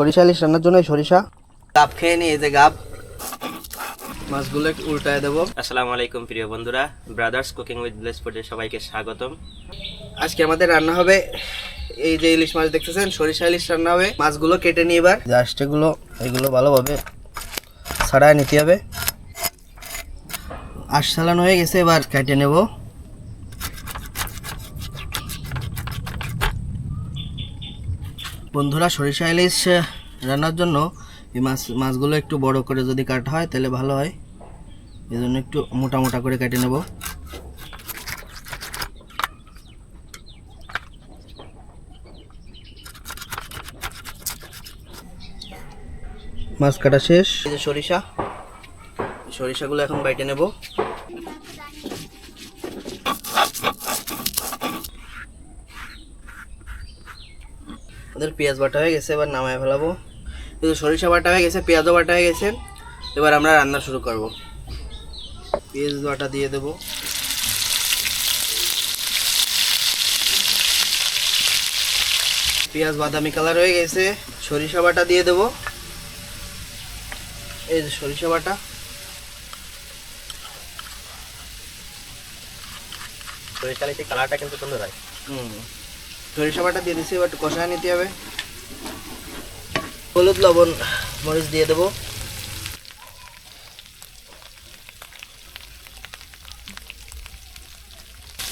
সরিষা ইলিশ রান্নার জন্য সরিষা। গাপ খেয়ে নিই এই যে গাপ মাছগুলো একটু উল্টায় দেবো। আসসালামু আলাইকুম প্রিয় বন্ধুরা। ব্রাদার্স কুকিং উইথ ব্লেস ফুডে সবাইকে স্বাগতম। আজকে আমাদের রান্না হবে এই যে ইলিশ মাছ দেখতেছেন সরিষা ইলিশ রান্না হবে। মাছগুলো কেটে নিই এবার। জাস্ট এগুলো এগুলো ভালোভাবে ছাড়ায় নিতে হবে। আশ চালানো হয়ে গেছে এবার কেটে নেব। বন্ধুরা, সরিষা ইলিশ রান্নার জন্য এই মাছ, মাছগুলো একটু বড় করে যদি কাটা হয়, তাহলে ভালো হয়। এই জন্য একটু মোটা মোটা করে কেটে নেব। মাছ কাটা শেষ। সরিষা, সরিষাগুলো এখন বাইটে নেব। ওদের পেঁয়াজ বাটা হয়ে গেছে এবার নামায় ফেলাবো। যে সরিষা বাটা হয়ে গেছে পেঁয়াজও বাটা হয়ে গেছে। এবার আমরা রান্না শুরু করব। পেঁয়াজ বাটা দিয়ে দেব। পেঁয়াজ বাদামি কালার হয়ে গেছে সরিষা বাটা দিয়ে দেব। এই যে সরিষা বাটা। সরিষা কালারটা কিন্তু সুন্দর হয়। হুম। সরিষা বাটা দিয়ে দিছি, এবার কষা নিতে হবে। হলুদ, লবণ, মরিচ দিয়ে দেবো।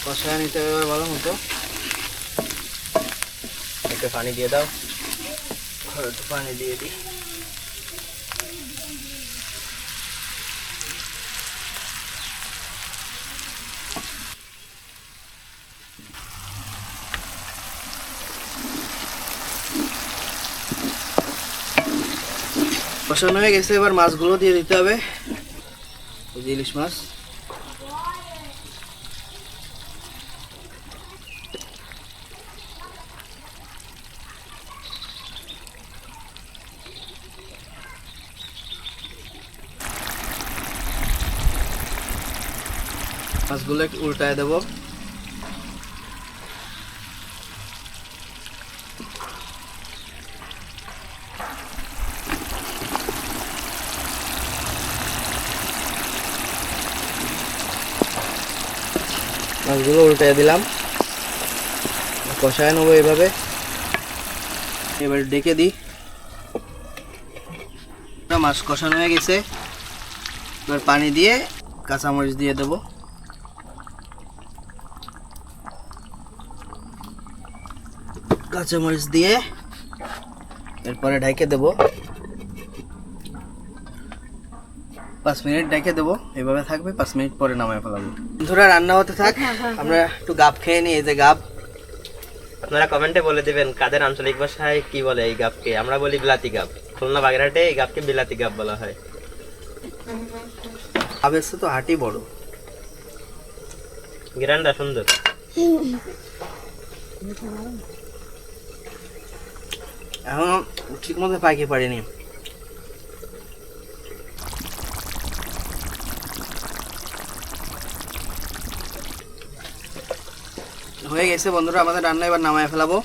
কষায় নিতে হবে ভালো মতো। একটু পানি দিয়ে দাও। একটু পানি দিয়ে দিই। কষানো হয়ে গেছে, এবার মাছগুলো দিয়ে দিতে হবে। এই যে ইলিশ মাছ। মাছগুলো একটু উল্টায় দেবো। মাছগুলো উল্টায় দিলাম। কষায় নেব এভাবে এবার ডেকে দিই। মাছ কষানো হয়ে গেছে। এবার পানি দিয়ে কাঁচামরিচ দিয়ে দেবো। কাঁচামরিচ দিয়ে এরপরে ঢেকে দেব। পাঁচ মিনিট ঢেকে দেবো। এভাবে থাকবে পাঁচ মিনিট পরে নামায় ফেলাবো। বন্ধুরা রান্না হতে থাক। আমরা একটু গাপ খেয়ে নিই এই যে গাপ। আপনারা কমেন্টে বলে দিবেন কাদের আঞ্চলিক ভাষায় কি বলে এই গাবকে আমরা বলি বিলাতি গাব খুলনা বাগেরহাটে এই গাবকে বিলাতি গাব বলা হয়। গাবের তো হাঁটি বড়। গ্রানটা সুন্দর। এখনও ঠিক মতো পাইকে পারিনি হয়ে গেছে বন্ধুরা, আমাদের রান্না এবার নামায় ফেলাবো।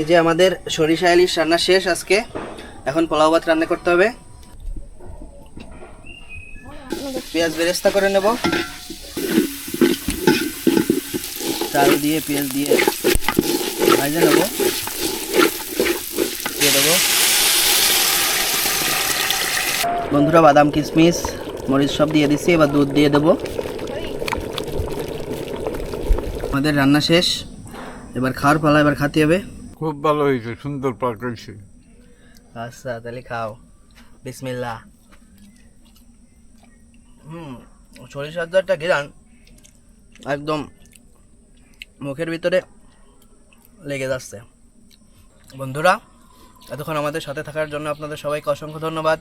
এই যে আমাদের সরিষা ইলিশ রান্না শেষ আজকে। এখন পোলাও ভাত রান্না করতে হবে। পেঁয়াজ বেরেস্তা করে নেব। চাল দিয়ে পেঁয়াজ দিয়ে ভাজে নেব। দিয়ে দেবো। বন্ধুরা বাদাম কিশমিশ, মরিচ সব দিয়ে দিচ্ছি এবার দুধ দিয়ে দেবো। আমাদের রান্না শেষ। এবার খাওয়ার পালা এবার খাতে হবে। খুব ভালো হয়েছে সুন্দর পাকাইছে আচ্ছা তাহলে খাও। বিসমিল্লা হুম সরিষার একটা ঘিরান একদম মুখের ভিতরে লেগে যাচ্ছে। বন্ধুরা এতক্ষণ আমাদের সাথে থাকার জন্য আপনাদের সবাইকে অসংখ্য ধন্যবাদ।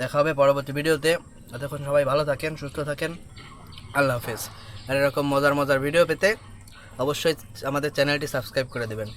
দেখা হবে পরবর্তী ভিডিওতে। এতক্ষণ সবাই ভালো থাকেন সুস্থ থাকেন। আল্লাহ হাফেজ। আর এরকম মজার মজার ভিডিও পেতে অবশ্যই আমাদের চ্যানেলটি সাবস্ক্রাইব করে দেবেন।